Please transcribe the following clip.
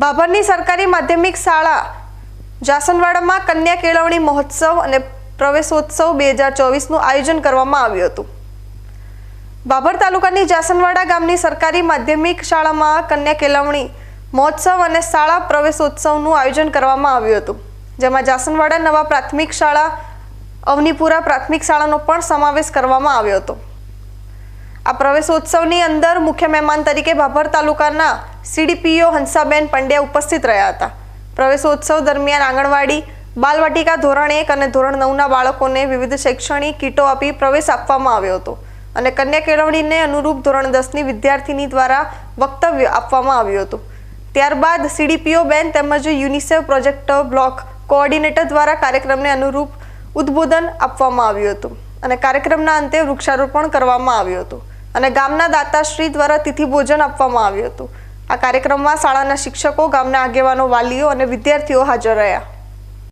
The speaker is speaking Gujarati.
બાભરની સરકારી માધ્યમિક શાળા જાસનવાડામાં કન્યા કેળવણી મહોત્સવ અને પ્રવેશોત્સવ બે હજાર ચોવીસનું આયોજન કરવામાં આવ્યું હતું. બાભર તાલુકાની જાસનવાડા ગામની સરકારી માધ્યમિક શાળામાં કન્યા કેળવણી મહોત્સવ અને શાળા પ્રવેશોત્સવનું આયોજન કરવામાં આવ્યું હતું. જેમાં જાસનવાડા નવા પ્રાથમિક શાળા, અવનીપુરા પ્રાથમિક શાળાનો પણ સમાવેશ કરવામાં આવ્યો હતો. આ પ્રવેશોત્સવની અંદર મુખ્ય મહેમાન તરીકે ભાભર તાલુકાના સીડીપીઓ હંસાબેન પંડ્યા ઉપસ્થિત રહ્યા હતા. પ્રવેશોત્સવ દરમિયાન આંગણવાડી, બાલવાટિકા ધોરણ એક અને ધોરણ નવના બાળકોને વિવિધ શૈક્ષણિક કીટો આપી પ્રવેશ આપવામાં આવ્યો હતો અને કન્યા કેળવણીને અનુરૂપ ધોરણ દસની વિદ્યાર્થીની દ્વારા વક્તવ્ય આપવામાં આવ્યું હતું. ત્યારબાદ સીડીપીઓ બેન તેમજ યુનિસેફ પ્રોજેક્ટ બ્લોક કોઓર્ડિનેટર દ્વારા કાર્યક્રમને અનુરૂપ ઉદ્બોધન આપવામાં આવ્યું હતું અને કાર્યક્રમના અંતે વૃક્ષારોપણ કરવામાં આવ્યું હતું. અને ગામના દાતાશ્રી દ્વારા તિથિ ભોજન આપવામાં આવ્યું હતું. આ કાર્યક્રમમાં શાળાના શિક્ષકો, ગામના આગેવાનો, વાલીઓ અને વિદ્યાર્થીઓ હાજર રહ્યા.